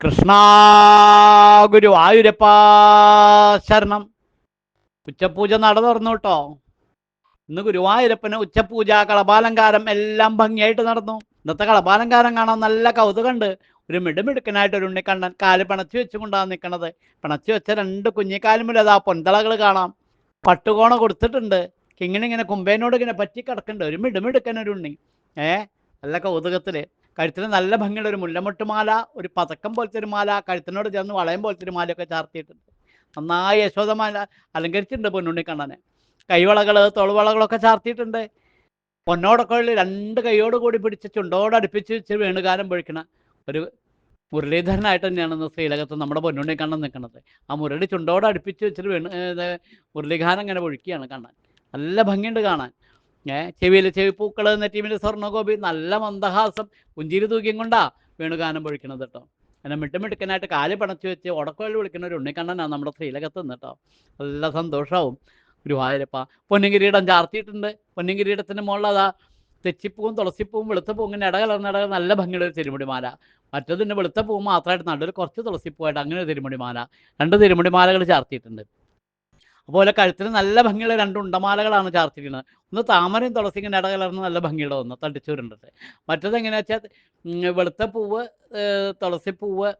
കൃഷ്ണ ഗുരു ആയുരപ്പ ശരണം. ഉച്ചപൂജ നട തുറന്നു കേട്ടോ. ഇന്ന് ഗുരുവായൂരപ്പന് ഉച്ചപൂജ കളപാലങ്കാരം എല്ലാം ഭംഗിയായിട്ട് നടന്നു. ഇന്നത്തെ കളപാലങ്കാരം കാണാൻ നല്ല കൗതുകണ്ട് ഒരു മിടുമിടുക്കനായിട്ട് ഒരു ഉണ്ണിക്കണ്ണൻ കാൽ പിണച്ചു വെച്ചുകൊണ്ടാണ് നിൽക്കണത് പിണച്ചു വെച്ച രണ്ട് കുഞ്ഞിക്കാലുമില്ലത് പൊന്തളകൾ കാണാം. പട്ടുകോണ കൊടുത്തിട്ടുണ്ട്. ഇങ്ങനെ ഇങ്ങനെ കുമ്പേനോട് ഇങ്ങനെ പറ്റി കിടക്കുന്നുണ്ട് ഒരു മിടുമിടുക്കൻ ഒരു ഉണ്ണി. ഏ? നല്ല കൗതുകത്തിൽ. കഴുത്തിന് നല്ല ഭംഗിയുള്ള ഒരു മുല്ലമൊട്ടുമാല ഒരു പതക്കം പോലത്തെ ഒരു മാല കഴുത്തിനോട് ചേർന്ന് വളയം പോലത്തെ ഒരു മാലയൊക്കെ ചാർത്തിയിട്ടുണ്ട്. നന്നായി യശോദമാല അലങ്കരിച്ചിട്ടുണ്ട് പൊന്നുണ്ണി കണ്ണനെ. കൈവളകൾ തോൾവളകളൊക്കെ ചാർത്തിയിട്ടുണ്ട്. പൊന്നോടൊക്കെ രണ്ട് കൈയോട് കൂടി പിടിച്ച് ചുണ്ടോട് അടുപ്പിച്ച് വെച്ച് വേണുകാലം പൊഴിക്കണ ഒരു മുരളീധരനായിട്ട് തന്നെയാണ് ഇന്ന് ശ്രീലകത്ത് നമ്മുടെ പൊന്നുണ്ണി കണ്ണൻ നിൽക്കുന്നത്. ആ മുരളി ചുണ്ടോട് അടുപ്പിച്ച് വെച്ചിട്ട് വേണു മുരളിഗാനം ഇങ്ങനെ പൊഴിക്കുകയാണ് കാണാൻ നല്ല ഭംഗിയുണ്ട് കാണാൻ. ഏ? ചെവിയിൽ ചെവിപ്പൂക്കൾ നെറ്റീമിൽ സ്വർണഗോപി നല്ല മന്ദഹാസം. പുഞ്ചിരി തൂക്കിയും കൊണ്ടാ വേണുഗാനം പൊഴിക്കണത് കേട്ടോ അങ്ങനെ മിട്ടുമിടുക്കനായിട്ട് കാൽ പണച്ചു വെച്ച് ഉടക്കോയിൽ വിളിക്കുന്ന ഒരു ഉണ്ണിക്കണ്ണനാണ് നമ്മുടെ ശ്രീലകത്ത് കേട്ടോ നല്ല സന്തോഷവും. ഗുരുവായൂരപ്പ പൊന്നിങ്കിരീടം ചാർത്തിയിട്ടുണ്ട്. പൊന്നിങ്കിരീടത്തിന്റെ മുകളിൽ അതാ തെച്ചിപ്പൂവും തുളസിപ്പൂവും വെളുത്തപ്പൂവും ഇങ്ങനെ ഇടകലർന്ന ഇടകൾ നല്ല ഭംഗിയുള്ള ഒരു തിരുമുടിമാല. മറ്റതിന്റെ വെളുത്ത മാത്രമായിട്ട് നടുവിൽ കുറച്ച് തുളസിപ്പൂവായിട്ട് അങ്ങനെ ഒരു തിരുമുടിമാല. രണ്ട് തിരുമുടിമാലകൾ ചാർത്തിയിട്ടുണ്ട്. അതുപോലെ കഴുത്തിന് നല്ല ഭംഗിയുള്ള രണ്ട് ഉണ്ടമാലകളാണ് ചാർത്തിരിക്കുന്നത്. ഒന്ന് താമരയും തുളസി ഇട ഇടകലർന്ന് നല്ല ഭംഗിയുള്ള ഒന്ന് തട്ടിച്ചൂരുണ്ടത് മറ്റത് എങ്ങനെയാ വെച്ചാൽ വെളുത്ത പൂവ് തുളസി തുളസിപ്പൂവ്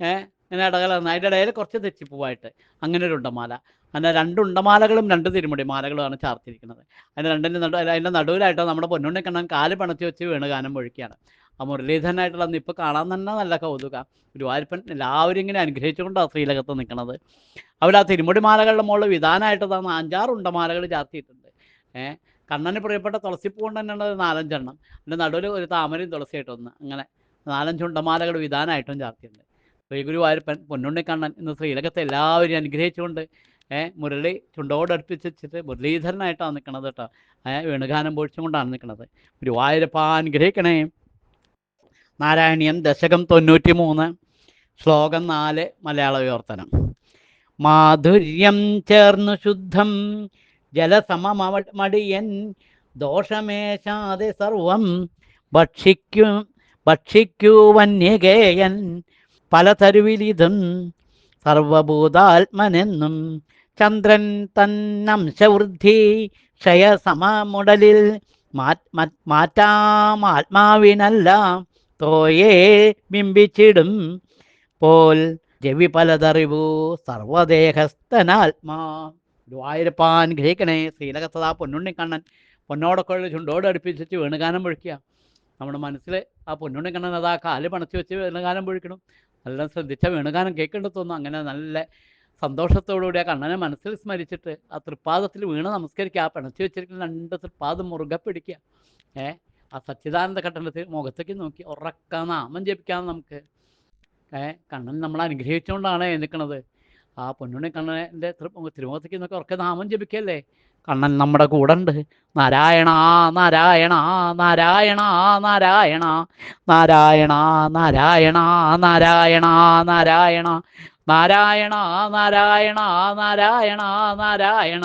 ഏഹ് ഇങ്ങനെ ഇടകലർന്ന് അതിന്റെ ഇടയിൽ കുറച്ച് തെച്ചിപ്പൂവായിട്ട് അങ്ങനെ ഒരു ഉണ്ടമാല. അങ്ങനെ രണ്ട് ഉണ്ടമാലകളും രണ്ട് തിരുമുടി മാലകളുമാണ് ചാർത്തിരിക്കുന്നത്. അതിന്റെ രണ്ടിന്റെ നടു അതിന്റെ നടുവിലായിട്ട് നമ്മുടെ പൊന്നുണ്ണിക്കണ്ണൻ കാൽ പണച്ച് വെച്ച് വീണ് ഗാനം പൊഴിക്കുകയാണ് ആ മുരളീധരനായിട്ടുള്ള ഇപ്പോൾ കാണാൻ തന്നെ നല്ല കൗതുക. ഗുരുവായൂരപ്പൻ എല്ലാവരും ഇങ്ങനെ അനുഗ്രഹിച്ചുകൊണ്ടാണ് ശ്രീലകത്ത് നിൽക്കുന്നത് അവിടെ ആ തിരുമുടി മാലകളുടെ മുകളിൽ വിധാനമായിട്ട് തന്നെ അഞ്ചാറ് ഉണ്ടമാലകൾ ചാർത്തിയിട്ടുണ്ട് ഏഹ് കണ്ണന് പ്രിയപ്പെട്ട തുളസിപ്പൂ കൊണ്ട് തന്നെയാണ് ഒരു നാലഞ്ചെണ്ണം. അതിന്റെ നടുവിൽ ഒരു താമരയും തുളസിയായിട്ട് ഒന്ന് അങ്ങനെ നാലഞ്ച് ഉണ്ടമാലകൾ വിധാനമായിട്ടും ചാർത്തിയിട്ടുണ്ട് ശ്രീ ഗുരുവായൂരപ്പൻ പൊന്നുണ്ണിക്കണ്ണൻ ഇന്ന് ശ്രീലകത്തെ എല്ലാവരും അനുഗ്രഹിച്ചുകൊണ്ട് ഏഹ് മുരളി ചുണ്ടോട് അടുപ്പിച്ചിട്ട് മുരളീധരനായിട്ടാണ് നിൽക്കണത് കേട്ടോ. ഏഹ് വേണുഗാനം പൊഴിച്ചും കൊണ്ടാണ് നിൽക്കുന്നത് ഗുരുവായൂരപ്പ അനുഗ്രഹിക്കണേ. നാരായണീയൻ ദശകം തൊണ്ണൂറ്റി മൂന്ന് ശ്ലോകം നാല് മലയാള വിവർത്തനം. മാധുര്യം ചേർന്നു ശുദ്ധം ജലസമമടിയൻ ദോഷമേശാതെ സർവം ഭക്ഷിക്കൂ ഭക്ഷിക്കൂ വന്യകേയൻ പലതരുവിലിതും സർവഭൂതാത്മനെന്നും ചന്ദ്രൻ തന്നംശവൃദ്ധി ക്ഷയസമമുടലിൽ മാറ്റാമാത്മാവിനെല്ലാം തോയേ ബിംബിച്ചിടും. പോൽ ജവി പലതറിവു സർവദേഹസ്ഥനാത്മാ. ഗുരുവായൂരപ്പാൻ ഗ്രഹിക്കണേ ശ്രീലകത്തതാ പൊന്നുണ്ണിക്കണ്ണൻ. ചുണ്ടോട് അടുപ്പിച്ച് വേണുഗാനം പൊഴിക്കുക. നമ്മുടെ മനസ്സിൽ ആ പൊന്നുണ്ണിക്കണ്ണൻ അതാ കാൽ പണച്ച് വെച്ച് വേണുഗാനം പൊഴിക്കണം. നല്ല ശ്രദ്ധിച്ച വേണുഗാനം കേൾക്കേണ്ടത് തോന്നും. അങ്ങനെ നല്ല സന്തോഷത്തോടുകൂടി ആ കണ്ണനെ മനസ്സിൽ സ്മരിച്ചിട്ട് ആ തൃപ്പാദത്തിൽ വീണ് നമസ്കരിക്കുക. ആ പിണച്ചു വെച്ചിരിക്കുന്ന രണ്ട് തൃപ്പാദം മുറുകെ പിടിക്കുക. ഏ? ആ സച്ചിദാനന്ദ ഘട്ടത്തിൽ മുഖത്തേക്ക് നോക്കി ഉറക്ക നാമം ജപിക്കാം നമുക്ക്. ഏഹ് കണ്ണൻ നമ്മൾ അനുഗ്രഹിച്ചുകൊണ്ടാണ് നിൽക്കുന്നത് ആ പൊന്നുണ്ണി കണ്ണന്റെ തിരുമുഖത്തേക്ക് നോക്കി ഉറക്ക നാമം ജപിക്കല്ലേ? കണ്ണൻ നമ്മുടെ കൂടെ ഉണ്ട്. നാരായണ നാരായണ നാരായണ നാരായണ നാരായണ നാരായണ നാരായണ നാരായണ നാരായണ നാരായണ നാരായണ നാരായണ.